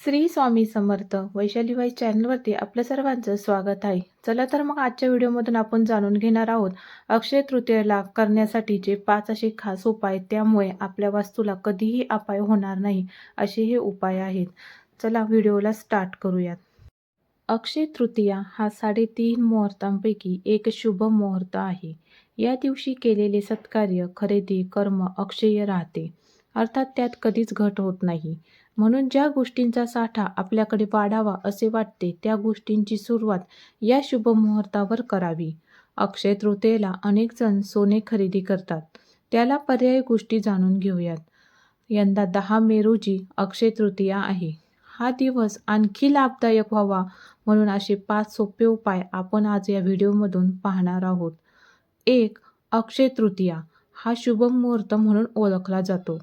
श्री स्वामी समर्थ वैशालीबाई चॅनलवरती आपल्या सर्वांचं स्वागत आहे. चला तर मग आजच्या व्हिडिओमधून आपण जाणून घेणार आहोत अक्षय तृतीयेला करण्यासाठीचे पाच असे खास उपाय त्यामुळे आपल्या वास्तूला कधीही अपाय होणार नाही असे हे उपाय आहेत. चला व्हिडिओला स्टार्ट करूयात. अक्षय तृतीया हा साडेतीन मुहूर्तांपैकी एक शुभ मुहूर्त आहे. या दिवशी केलेले सत्कार्य खरेदी कर्म अक्षय राहते. अर्थात त्यात कधीच घट होत नाही. म्हणून ज्या गोष्टींचा साठा आपल्याकडे वाढावा असे वाटते त्या गोष्टींची सुरुवात या शुभ मुहूर्तावर करावी. अक्षय तृतीयेला अनेक जण सोने खरेदी करतात. त्याला पर्यायी गोष्टी जाणून घेऊयात. यंदा दहा मे रोजी अक्षय तृतीया आहे. हा दिवस आणखी लाभदायक व्हावा म्हणून असे पाच सोपे उपाय आपण आज या व्हिडिओमधून पाहणार आहोत. एक अक्षय तृतीया हा शुभ मुहूर्त म्हणून ओळखला जातो.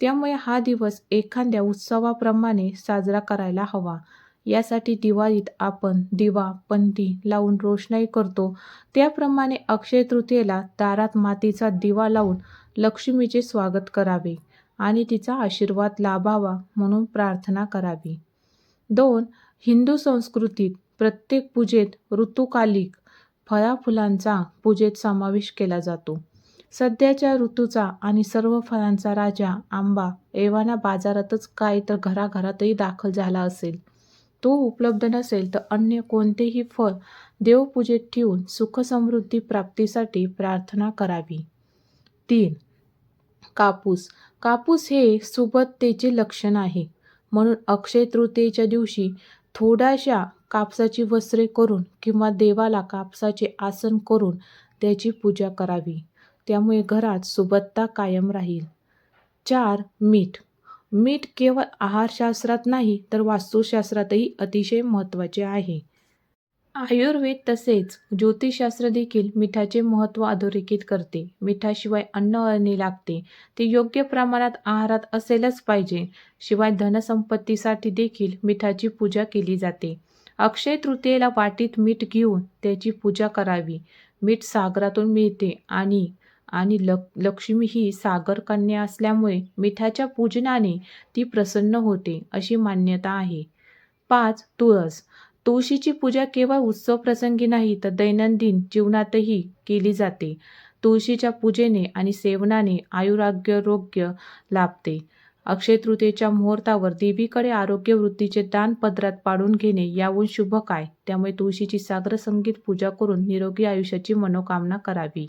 त्यामुळे हा दिवस एखाद्या उत्सवाप्रमाणे साजरा करायला हवा. यासाठी दिवाळीत आपण दिवा पंती लावून रोषणाई करतो. त्याप्रमाणे अक्षय तृतीयेला दारात मातीचा दिवा लावून लक्ष्मीचे स्वागत करावे आणि तिचा आशीर्वाद लाभावा म्हणून प्रार्थना करावी. दोन हिंदू संस्कृतीत प्रत्येक पूजेत ऋतुकालिक फळाफुलांचा पूजेत समावेश केला जातो. सध्याच्या ऋतूचा आणि सर्व फळांचा राजा आंबा एव्हाना बाजारातच काय तर घराघरातही दाखल झाला असेल. तो उपलब्ध नसेल तर अन्य कोणतेही फळ देवपूजेत ठेवून सुखसमृद्धी प्राप्तीसाठी प्रार्थना करावी. तीन कापूस. कापूस हे सुबत्तेचे लक्षण आहे. म्हणून अक्षय तृतीयेच्या दिवशी थोड्याशा कापसाची वस्त्रे करून किंवा देवाला कापसाचे आसन करून त्याची पूजा करावी. त्यामुळे घरात सुबत्ता कायम राहील. चार मीठ. मीठ केवळ आहारशास्त्रात नाही तर वास्तुशास्त्रातही अतिशय महत्त्वाचे आहे. आयुर्वेद तसेच ज्योतिषशास्त्र देखील मिठाचे महत्त्व अधोरेखित करते. मिठाशिवाय अन्न अळणी लागते. ते योग्य प्रमाणात आहारात असेलच पाहिजे. शिवाय धनसंपत्तीसाठी देखील मिठाची पूजा केली जाते. अक्षय तृतीयेला वाटीत मीठ घेऊन त्याची पूजा करावी. मीठ सागरातून मिळते आणि आणि लक लक्ष्मी ही सागर कन्या असल्यामुळे मिठाच्या पूजनाने ती प्रसन्न होते अशी मान्यता आहे. पाच तुळस. तुळशीची पूजा केवळ उत्सव प्रसंगी नाही तर दैनंदिन जीवनातही केली जाते. तुळशीच्या पूजेने आणि सेवनाने आयुराग्यरोग्य लाभते. अक्षय तृतीयेच्या मुहूर्तावर देवीकडे आरोग्य वृत्तीचे दान पदरात पाडून घेणे याहून शुभ काय? त्यामुळे तुळशीची सागर संगीत पूजा करून निरोगी आयुष्याची मनोकामना करावी.